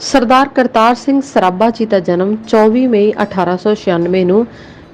ਸਰਦਾਰ ਕਰਤਾਰ ਸਿੰਘ ਸਰਾਭਾ ਜੀ ਦਾ ਜਨਮ 24 ਮਈ 1896 ਨੂੰ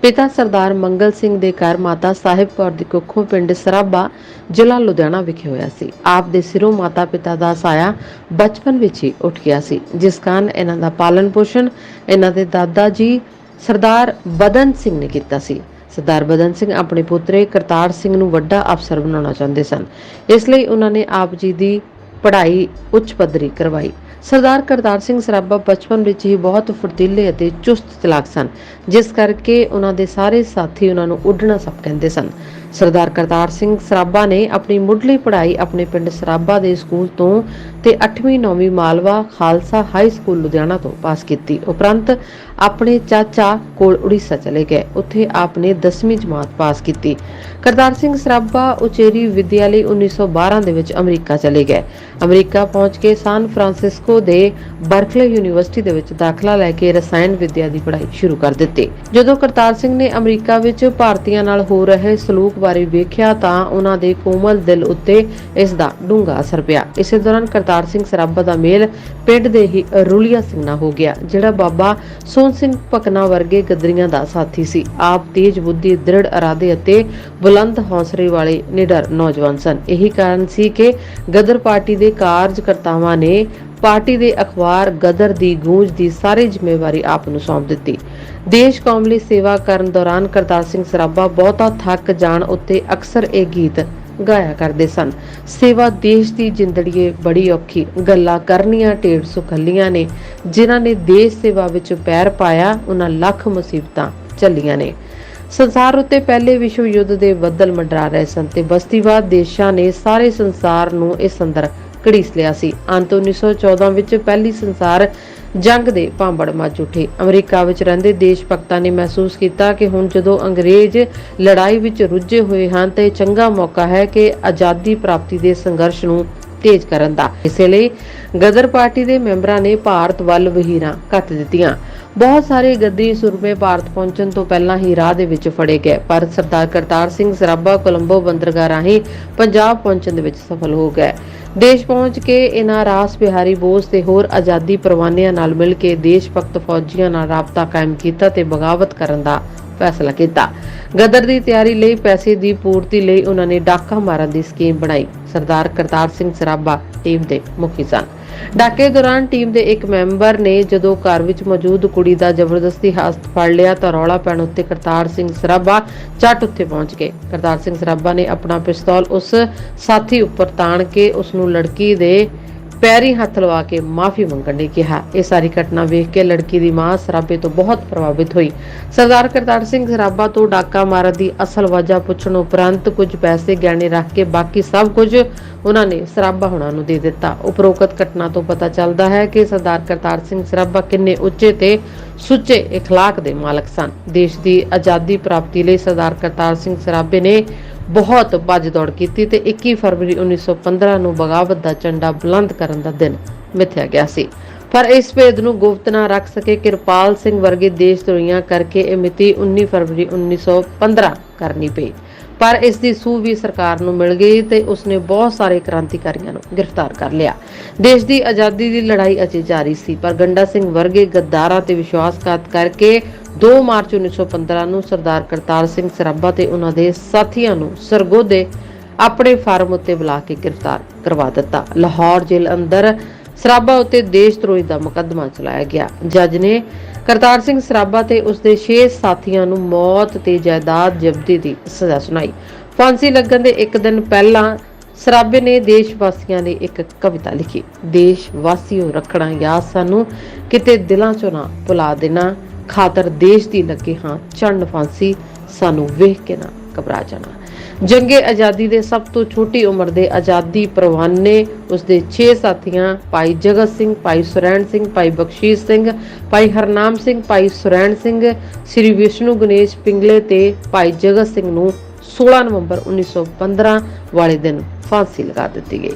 ਪਿਤਾ ਸਰਦਾਰ ਮੰਗਲ ਸਿੰਘ ਦੇ ਘਰ ਮਾਤਾ ਸਾਹਿਬ ਕੌਰ ਦੀ ਕੁੱਖੋਂ ਪਿੰਡ ਸਰਾਭਾ, ਜ਼ਿਲ੍ਹਾ ਲੁਧਿਆਣਾ ਵਿਖੇ ਹੋਇਆ ਸੀ। ਆਪ ਦੇ ਸਿਰੋਂ ਮਾਤਾ ਪਿਤਾ ਦਾ ਸਾਇਆ ਬਚਪਨ ਵਿੱਚ ਹੀ ਉੱਠ ਗਿਆ ਸੀ, ਜਿਸ ਕਾਰਨ ਇਹਨਾਂ ਦਾ ਪਾਲਣ ਪੋਸ਼ਣ ਇਹਨਾਂ ਦੇ ਦਾਦਾ ਜੀ ਸਰਦਾਰ ਬਦਨ ਸਿੰਘ ਨੇ ਕੀਤਾ ਸੀ। ਸਰਦਾਰ ਬਦਨ ਸਿੰਘ ਆਪਣੇ ਪੁੱਤਰੇ ਕਰਤਾਰ ਸਿੰਘ ਨੂੰ ਵੱਡਾ ਅਫਸਰ ਬਣਾਉਣਾ ਚਾਹੁੰਦੇ ਸਨ। ਇਸ ਲਈ ਉਹਨਾਂ ਨੇ ਆਪ ਜੀ ਦੀ ਪੜ੍ਹਾਈ ਉੱਚ ਪੱਧਰੀ ਕਰਵਾਈ। ਸਰਦਾਰ ਕਰਤਾਰ ਸਿੰਘ ਸਰਾਭਾ ਬਚਪਨ ਵਿੱਚ ਹੀ ਬਹੁਤ ਫੁਰਤੀਲੇ ਅਤੇ ਚੁਸਤ ਚਲਾਕ ਸਨ, ਜਿਸ ਕਰਕੇ ਉਹਨਾਂ ਦੇ ਸਾਰੇ ਸਾਥੀ ਉਹਨਾਂ ਨੂੰ ਉੱਡਣਾ ਸਭ ਕਹਿੰਦੇ ਸਨ। ਸਰਦਾਰ ਕਰਤਾਰ ਸਿੰਘ ਸਰਾਭਾ ਨੇ ਆਪਣੀ ਮੁੱਢਲੀ ਪੜ੍ਹਾਈ ਆਪਣੇ ਪਿੰਡ ਸਰਾਭਾ ਦੇ ਸਕੂਲ ਤੋਂ ਤੇ 8ਵੀਂ 9ਵੀਂ ਮਾਲਵਾ ਖਾਲਸਾ ਹਾਈ ਸਕੂਲ ਲੁਧਿਆਣਾ ਤੋਂ ਪਾਸ ਕੀਤੀ। ਉਪਰੰਤ ਆਪਣੇ ਚਾਚਾ ਕੋਲ ਉੜੀਸਾ ਚਲੇ ਗਏ। ਉੱਥੇ ਆਪਨੇ 10ਵੀਂ ਜਮਾਤ ਪਾਸ ਕੀਤੀ। ਕਰਤਾਰ ਸਿੰਘ ਸਰਾਭਾ ਉਚੇਰੀ ਵਿਦਿਆਲੇ 1912 ਦੇ ਵਿੱਚ ਅਮਰੀਕਾ ਚਲੇ ਗਏ। ਅਮਰੀਕਾ ਪਹੁੰਚ ਕੇ ਸਾਨ ਫਰਾਂਸਿਸਕੋ ਦੇ ਬਰਕਲੇ ਯੂਨੀਵਰਸਿਟੀ ਦੇ ਵਿੱਚ ਦਾਖਲਾ ਲੈ ਕੇ ਰਸਾਇਣ ਵਿਦਿਆ ਦੀ ਪੜ੍ਹਾਈ ਸ਼ੁਰੂ ਕਰ ਦਿੱਤੀ। ਜਦੋਂ ਕਰਤਾਰ ਸਿੰਘ ਨੇ ਅਮਰੀਕਾ ਵਿੱਚ ਭਾਰਤੀਆਂ ਨਾਲ ਹੋ ਰਹੇ ਸਲੂਕ ਬਾਰੇ ਵੇਖਿਆ ਤਾਂ ਉਹਨਾਂ ਦੇ ਕੋਮਲ ਦਿਲ ਉੱਤੇ ਇਸ ਦਾ ਡੂੰਘਾ ਅਸਰ ਪਿਆ। ਇਸੇ ਦੌਰਾਨ ਕਰਤਾਰ ਸਿੰਘ ਸਰਾਭਾ ਦਾ ਮੇਲ ਪਿੰਡ ਦੇ ਹੀ ਰੁਲੀਆ ਸਿੰਘ ਨਾਲ ਹੋ ਗਿਆ, ਜਿਹੜਾ ਬਾਬਾ ਸੋਹਣ ਸਿੰਘ ਪਕਨਾ ਵਰਗੇ ਗਦਰੀਆਂ ਦਾ ਸਾਥੀ ਸੀ। ਆਪ ਤੇਜ ਬੁੱਧੀ, ਦ੍ਰਿੜ ਇਰਾਦੇ ਅਤੇ ਬੁਲੰਦ ਹੌਸਲੇ ਵਾਲੇ ਨਿਡਰ ਨੌਜਵਾਨ ਸਨ। ਇਹੀ ਕਾਰਨ ਸੀ ਕਿ ਗਦਰ ਪਾਰਟੀ ਦੇ ਕਾਰਜਕਰਤਾਵਾਂ ਨੇ ਪਾਰਟੀ ਦੇ ਅਖਬਾਰ, ਗਦਰ ਦੀ ਗੂੰਜ ਦੀ ਸਾਰੀ ਜ਼ਿੰਮੇਵਾਰੀ ਆਪ ਨੂੰ ਸੌਂਪ ਦਿੱਤੀ। ਦੇਸ਼ ਕੌਮ ਲਈ ਸੇਵਾ ਕਰਨ ਦੌਰਾਨ ਕਰਤਾਰ ਸਿੰਘ ਸਰਾਭਾ ਬਹੁਤਾ ਥੱਕ ਜਾਣ ਉੱਤੇ ਅਕਸਰ ਇਹ ਗੀਤ ਗਾਇਆ ਕਰਦੇ ਸਨ। ਸੇਵਾ ਦੇਸ਼ ਦੀ ਜਿੰਦੜੀਏ ਬੜੀ ਔਖੀ, ਗੱਲਾਂ ਕਰਨੀਆਂ ਢੇਰ ਸੁਖੱਲੀਆਂ ਨੇ। ਜਿਨ੍ਹਾਂ ਨੇ ਦੇਸ਼ ਸੇਵਾ ਵਿੱਚ ਪੈਰ ਪਾਇਆ ਉਹਨਾਂ ਲੱਖ ਮੁਸੀਬਤਾਂ ਚੱਲੀਆਂ ਨੇ। ਸੰਸਾਰ ਉੱਤੇ ਪਹਿਲੇ ਵਿਸ਼ਵ ਯੁੱਧ ਦੇ ਬੱਦਲ ਮੰਡਰਾ ਰਹੇ ਸਨ ਤੇ ਬਸਤੀਵਾਦ ਦੇਸ਼ਾਂ ਨੇ ਸਾਰੇ ਸੰਸਾਰ ਨੂੰ ਇਸ ਅੰਦਰ ਘੜੀਸ ਲਿਆ ਸੀ। ਅੰਤ 1914 ਵਿੱਚ ਪਹਿਲੀ ਸੰਸਾਰ ਜੰਗ ਦੇ ਭਾਂਬੜ ਮੱਚ ਉੱਠੇ। ਅਮਰੀਕਾ ਵਿੱਚ ਰਹਿੰਦੇ ਦੇਸ਼ ਭਗਤਾਂ ਨੇ ਮਹਿਸੂਸ ਕੀਤਾ ਕਿ ਹੁਣ ਜਦੋਂ ਅੰਗਰੇਜ਼ ਲੜਾਈ ਵਿੱਚ ਰੁੱਝੇ ਹੋਏ ਹਨ, ਤੇ ਚੰਗਾ ਮੌਕਾ ਹੈ ਕਿ ਆਜ਼ਾਦੀ ਪ੍ਰਾਪਤੀ ਦੇ ਸੰਘਰਸ਼ ਨੂੰ ਤੇਜ਼ ਕਰਨ ਦਾ। ਇਸੇ ਲਈ ਗਦਰ ਪਾਰਟੀ ਦੇ ਮੈਂਬਰਾਂ ਨੇ ਭਾਰਤ ਵੱਲ ਵਹੀਰਾਂ ਕੱਟ ਦਿੱਤੀਆਂ। ਬਹੁਤ ਸਾਰੇ ਗੱਦੀ ਸੁਰਮੇ ਭਾਰਤ ਪਹੁੰਚਣ ਤੋਂ ਪਹਿਲਾਂ ਹੀ ਰਾਹ ਦੇ ਵਿੱਚ ਫੜੇ ਗਏ, ਪਰ ਸਰਦਾਰ ਕਰਤਾਰ ਸਿੰਘ ਸਰਾਭਾ ਕੋਲੰਬੋ ਬੰਦਰਗਾਹ ਰਾਹੀਂ ਪੰਜਾਬ ਪਹੁੰਚਣ ਦੇ ਵਿੱਚ ਸਫਲ ਹੋ ਗਏ। ਦੇਸ਼ ਪਹੁੰਚ ਕੇ ਇਹਨਾਂ ਰਾਸ ਬਿਹਾਰੀ ਬੋਸ ਤੇ ਹੋਰ ਆਜ਼ਾਦੀ ਪਰਵਾਨਿਆਂ ਨਾਲ ਮਿਲ ਕੇ ਦੇਸ਼ ਭਗਤ ਫੌਜੀਆਂ ਨਾਲ ਰਾਬਤਾ ਕਾਇਮ ਕੀਤਾ ਤੇ ਬਗਾਵਤ ਕਰਨ ਦਾ ਫੈਸਲਾ ਕੀਤਾ। ਗਦਰ ਦੀ ਤਿਆਰੀ ਲਈ ਪੈਸੇ ਦੀ ਪੂਰਤੀ ਲਈ ਉਹਨਾਂ ਨੇ ਡਾਕਾ ਮਾਰਨ ਦੀ ਸਕੀਮ ਬਣਾਈ। ਸਰਦਾਰ ਕਰਤਾਰ ਸਿੰਘ ਸਰਾਭਾ ਟੀਮ ਦੇ ਮੁਖੀ ਸਨ। ਡਾਕੇ ਦੌਰਾਨ ਟੀਮ ਦੇ ਇੱਕ ਮੈਂਬਰ ਨੇ ਜਦੋਂ ਘਰ ਵਿੱਚ ਮੌਜੂਦ ਕੁੜੀ ਦਾ ਜ਼ਬਰਦਸਤੀ ਹੱਥ ਫੜ ਲਿਆ ਤਾਂ ਰੌਲਾ ਪੈਣ ਉੱਤੇ ਕਰਤਾਰ ਸਿੰਘ ਸਰਾਭਾ ਚੱਟ ਉੱਥੇ ਪਹੁੰਚ ਗਏ। ਕਰਤਾਰ ਸਿੰਘ ਸਰਾਭਾ ਨੇ ਆਪਣਾ ਪਿਸਤੌਲ ਉਸ ਸਾਥੀ ਉੱਪਰ ਤਾਣ ਕੇ ਉਸ ਨੂੰ ਲੜਕੀ ਦੇ ਪੈਰੀ ਹੱਥ ਲਵਾ ਕੇ ਮਾਫੀ ਮੰਗਣ ਲਈ ਕਿਹਾ ਇਹ ਸਾਰੀ ਘਟਨਾ ਵੇਖ ਕੇ ਲੜਕੀ ਦੀ ਮਾਂ ਸਰਾਬੇ ਤੋਂ ਬਹੁਤ ਪ੍ਰਭਾਵਿਤ ਹੋਈ ਸਰਦਾਰ ਕਰਤਾਰ ਸਿੰਘ ਸਰਾਬਾ ਤੋਂ ਡਾਕਾ ਮਾਰਨ ਦੀ ਅਸਲ ਵਜ੍ਹਾ ਪੁੱਛਣ ਉਪਰੰਤ ਕੁਝ ਪੈਸੇ ਗਹਿਣੇ ਰੱਖ ਕੇ ਬਾਕੀ ਸਭ ਕੁਝ ਉਹਨਾਂ ਨੇ ਸਰਾਬਾ ਹੁਣਾਂ ਨੂੰ ਦੇ ਦਿੱਤਾ ਉਪਰੋਕਤ ਘਟਨਾ ਤੋਂ ਪਤਾ ਚੱਲਦਾ ਹੈ ਕਿ ਸਰਦਾਰ ਕਰਤਾਰ ਸਿੰਘ ਸਰਾਬਾ ਕਿੰਨੇ ਉੱਚੇ ਤੇ ਸੁੱਚੇ اخلاق ਦੇ ਮਾਲਕ ਸਨ ਦੇਸ਼ ਦੀ ਆਜ਼ਾਦੀ ਪ੍ਰਾਪਤੀ ਲਈ ਸਰਦਾਰ ਕਰਤਾਰ ਸਿੰਘ ਸਰਾਬੇ ਨੇ ਬਹੁਤ ਭੱਜ ਦੌੜ ਕੀਤੀ ਤੇ 21 ਫਰਵਰੀ 1915 ਨੂੰ ਬਗਾਵਤ ਦਾ ਝੰਡਾ ਬੁਲੰਦ ਕਰਨ ਦਾ ਦਿਨ ਮਿਥਿਆ ਗਿਆ ਸੀ। ਪਰ ਇਸ ਭੇਦ ਨੂੰ ਗੁਪਤ ਨਾ ਰੱਖ ਸਕੇ ਕਿਰਪਾਲ ਸਿੰਘ ਵਰਗੇ ਦੇਸ਼ ਧਰੋਈਆਂ ਕਰਕੇ ਇਹ ਮਿਤੀ 19 ਫਰਵਰੀ 1915 ਕਰਨੀ ਪਈ। ਪਰ ਇਸ ਦੀ ਸੂਹ ਵੀ ਸਰਕਾਰ ਨੂੰ ਮਿਲ ਗਈ ਤੇ ਉਸਨੇ ਬਹੁਤ ਸਾਰੇ ਕ੍ਰਾਂਤੀਕਾਰੀਆਂ ਨੂੰ ਗ੍ਰਿਫਤਾਰ ਕਰ ਲਿਆ। ਦੇਸ਼ ਦੀ ਆਜ਼ਾਦੀ ਦੀ ਲੜਾਈ ਅਜੇ ਜਾਰੀ ਸੀ, ਪਰ ਗੰਡਾ ਸਿੰਘ ਵਰਗੇ ਗੱਦਾਰਾਂ ਤੇ ਵਿਸ਼ਵਾਸਘਾਤ ਕਰਕੇ 2 ਮਾਰਚ 1915 ਨੂੰ ਸਰਦਾਰ ਕਰਤਾਰ ਸਿੰਘ ਸਰਾਭਾ ਤੇ ਉਹਨਾਂ ਦੇ ਸਾਥੀਆਂ ਨੂੰ ਸਰਗੋਦੇ ਆਪਣੇ ਫਾਰਮ ਉੱਤੇ ਬੁਲਾ ਕੇ ਗ੍ਰਿਫਤਾਰ ਕਰਵਾ ਦਿੱਤਾ। ਲਾਹੌਰ ਜੇਲ੍ਹ ਅੰਦਰ ਸਰਾਭਾ ਉੱਤੇ ਦੇਸ਼ ਧਰੋਹੀ ਦਾ ਮੁਕੱਦਮਾ ਚਲਾਇਆ ਗਿਆ। ਜੱਜ ਨੇ ਕਰਤਾਰ ਸਿੰਘ ਸਰਾਭਾ ਤੇ ਉਸਦੇ 6 ਸਾਥੀਆਂ ਨੂੰ ਮੌਤ ਤੇ ਜਾਇਦਾਦ ਜ਼ਬਤੀ ਦੀ ਸਜ਼ਾ ਸੁਣਾਈ। ਫਾਂਸੀ ਲੱਗਣ ਦੇ ਇੱਕ ਦਿਨ ਪਹਿਲਾਂ ਸਰਾਭੇ ਨੇ ਦੇਸ਼ ਵਾਸੀਆਂ ਲਈ ਇੱਕ ਕਵਿਤਾ ਲਿਖੀ। ਦੇਸ਼ ਵਾਸੀਓ ਰੱਖਣਾ ਯਾਦ ਸਾਨੂੰ, ਕਿਤੇ ਦਿਲਾਂ ਚੋਂ ਨਾ ਭੁਲਾ ਦੇਣਾ। ਖਾਤਰ ਦੇਸ਼ ਦੀ ਲੱਗੇ ਹਾਂ ਚੜਨ ਫਾਂਸੀ ਸਾਨੂੰ ਵੇਖ ਕੇ ਨਾ ਘਬਰਾ ਜਾਣਾ। ਜੰਗੇ ਆਜ਼ਾਦੀ ਦੇ ਸਭ ਤੋਂ ਛੋਟੀ ਉਮਰ ਦੇ ਆਜ਼ਾਦੀ ਪ੍ਰਵਾਨੇ ਉਸਦੇ 6 ਸਾਥੀਆਂ, ਭਾਈ ਜਗਤ ਸਿੰਘ, ਭਾਈ ਸੁਰੈਣ ਸਿੰਘ, ਭਾਈ ਬਖਸ਼ੀਸ਼ ਸਿੰਘ, ਭਾਈ ਹਰਨਾਮ ਸਿੰਘ, ਭਾਈ ਸੁਰੈਣ ਸਿੰਘ, ਸ੍ਰੀ ਵਿਸ਼ਨੂੰ ਗਣੇਸ਼ ਪਿੰਗਲੇ ਤੇ ਭਾਈ ਜਗਤ ਸਿੰਘ ਨੂੰ 16 ਨਵੰਬਰ 1915 ਵਾਲੇ ਦਿਨ ਫਾਂਸੀ ਲਗਾ ਦਿੱਤੀ ਗਈ।